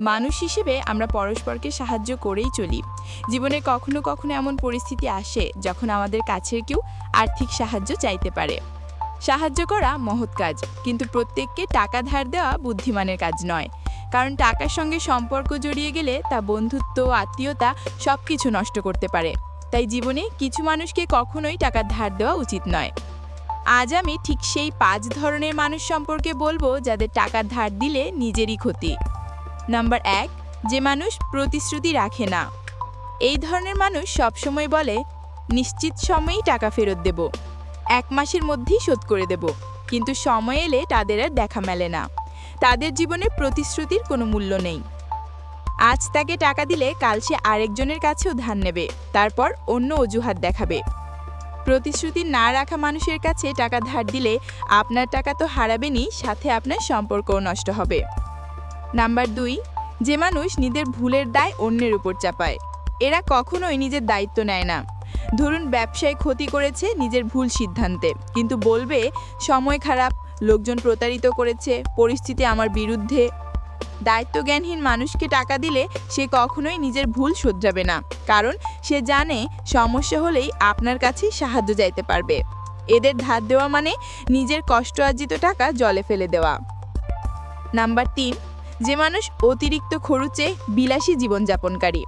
মানুষ হিসেবে আমরা পরস্পরকে সাহায্য করেই চলি। জীবনে কখনো কখনো এমন পরিস্থিতি আসে যখন আমাদের কাছের কেউ আর্থিক সাহায্য চাইতে পারে। সাহায্য করা মহৎ কাজ, কিন্তু প্রত্যেককে টাকা ধার দেওয়া বুদ্ধিমানের কাজ নয়। কারণ টাকার সঙ্গে সম্পর্ক জড়িয়ে গেলে তা বন্ধুত্ব, আত্মীয়তা সব কিছু নষ্ট করতে পারে। তাই জীবনে কিছু মানুষকে কখনোই টাকা ধার দেওয়া উচিত নয়। আজ আমি ঠিক সেই পাঁচ ধরনের মানুষ সম্পর্কে বলব যাদের টাকা ধার দিলে নিজেরই ক্ষতি। নাম্বার এক, যে মানুষ প্রতিশ্রুতি রাখে না। এই ধরনের মানুষ সবসময় বলে, নিশ্চিত সময়েই টাকা ফেরত দেব। এক মাসের মধ্যেই শোধ করে দেব। কিন্তু সময় এলে তাদের আর দেখা মেলে না। তাদের জীবনে প্রতিশ্রুতির কোনো মূল্য নেই। আজ তাকে টাকা দিলে কাল সে আরেকজনের কাছেও ধার নেবে, তারপর অন্য অজুহাত দেখাবে। প্রতিশ্রুতি না রাখা মানুষের কাছে টাকা ধার দিলে আপনার টাকা তো হারাবেনই, সাথে আপনার সম্পর্কও নষ্ট হবে। নাম্বার দুই, যে মানুষ নিজের ভুলের দায় অন্যের উপর চাপায়। এরা কখনোই নিজের দায়িত্ব নেয় না। ধরুন, ব্যবসায় ক্ষতি করেছে নিজের ভুল সিদ্ধান্তে, কিন্তু বলবে, সময় খারাপ, লোকজন প্রতারিত করেছে, পরিস্থিতি আমার বিরুদ্ধে। দায়িত্বজ্ঞানহীন মানুষকে টাকা দিলে সে কখনোই নিজের ভুল শোধরাবে না, কারণ সে জানে সমস্যা হলেই আপনার কাছেই সাহায্য চাইতে পারবে। এদের ধার দেওয়া মানে নিজের কষ্ট আর্জিত টাকা জলে ফেলে দেওয়া। নাম্বার তিন যে মানুষ অতিরিক্ত খরচে বিলাসী জীবনযাপনকারী।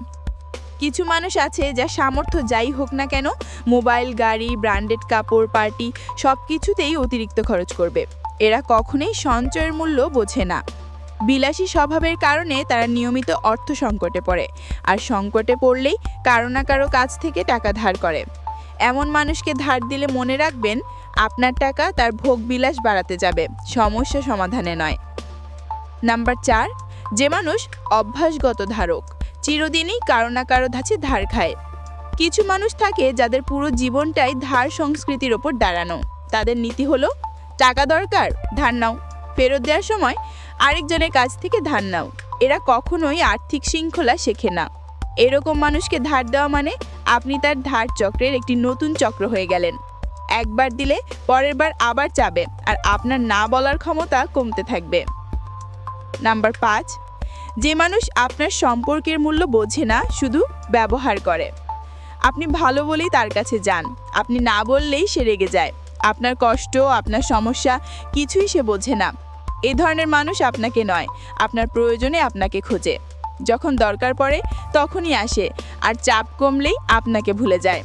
কিছু মানুষ আছে যা সামর্থ্য যাই হোক না কেন মোবাইল, গাড়ি, ব্র্যান্ডেড কাপড়, পার্টি সব কিছুতেই অতিরিক্ত খরচ করবে। এরা কখনোই সঞ্চয়ের মূল্য বোঝে না। বিলাসী স্বভাবের কারণে তারা নিয়মিত অর্থ সংকটে পড়ে আর সংকটে পড়লেই কারও না কারও কাছ থেকে টাকা ধার করে। এমন মানুষকে ধার দিলে মনে রাখবেন, আপনার টাকা তার ভোগ বিলাস বাড়াতে যাবে, সমস্যা সমাধানে নয়। নাম্বার চার, যে মানুষ অভ্যাসগত ধারক, চিরদিনই কারও না কারও ধাঁচে ধার খায়। কিছু মানুষ থাকে যাদের পুরো জীবনটাই ধার সংস্কৃতির ওপর দাঁড়ানো। তাদের নীতি হলো, টাকা দরকার, ধার নাও। ফেরত দেওয়ার সময় আরেকজনের কাছ থেকে ধার নাও। এরা কখনোই আর্থিক শৃঙ্খলা শেখে না। এরকম মানুষকে ধার দেওয়া মানে আপনি তার ধার চক্রের একটি নতুন চক্র হয়ে গেলেন। একবার দিলে পরের বার আবার চাবে, আর আপনার না বলার ক্ষমতা কমতে থাকবে। নাম্বার পাঁচ, যে মানুষ আপনার সম্পর্কের মূল্য বোঝে না, শুধু ব্যবহার করে। আপনি ভালো বলেই তার কাছে যান। আপনি না বললেই সে রেগে যায়। আপনার কষ্ট, আপনার সমস্যা, কিছুই সে বোঝে না। এ ধরনের মানুষ আপনাকে নয়, আপনার প্রয়োজনে আপনাকে খোঁজে। যখন দরকার পড়ে, তখনই আসে, আর চাপ কমলেই আপনাকে ভুলে যায়।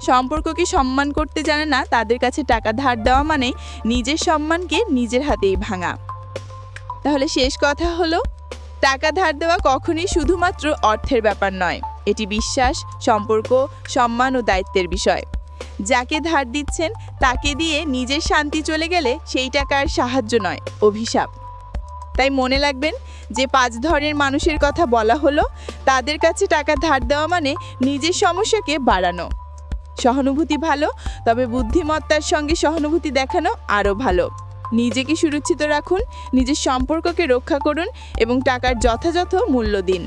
সম্পর্ককে সম্মান করতে জানে না, তাদের কাছে টাকা ধার দেওয়া মানে নিজের সম্মানকে নিজের হাতেই ভাঙা। তাহলে শেষ কথা হলো, টাকা ধার দেওয়া কখনই শুধুমাত্র অর্থের ব্যাপার নয়, এটি বিশ্বাস, সম্পর্ক, সম্মান ও দায়িত্বের বিষয়। যাকে ধার দিচ্ছেন তাকে দিয়ে নিজের শান্তি চলে গেলে সেই টাকার সাহায্য নয়, অভিশাপ। তাই মনে রাখবেন, যে পাঁচ ধরনের মানুষের কথা বলা হলো, তাদের কাছে টাকা ধার দেওয়া মানে নিজের সমস্যাকে বাড়ানো। সহানুভূতি ভালো, তবে বুদ্ধিমত্তার সঙ্গে সহানুভূতি দেখানো আরও ভালো। নিজেকে সুরক্ষিত রাখুন, নিজের সম্পর্ককে রক্ষা করুন এবং টাকার যথাযথ মূল্য দিন।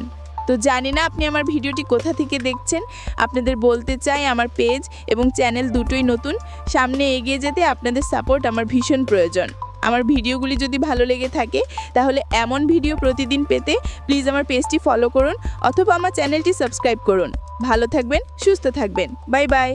তো জানি না আপনি আমার ভিডিওটি কোথা থেকে দেখছেন, আপনাদের বলতে চাই আমার পেজ এবং চ্যানেল দুটোই নতুন, সামনে এগিয়ে যেতে আপনাদের সাপোর্ট আমার ভীষণ প্রয়োজন। আমার ভিডিওগুলি যদি ভালো লেগে থাকে, তাহলে এমন ভিডিও প্রতিদিন পেতে প্লিজ আমার পেজটি ফলো করুন অথবা আমার চ্যানেলটি সাবস্ক্রাইব করুন। ভালো থাকবেন, সুস্থ থাকবেন, বাই বাই।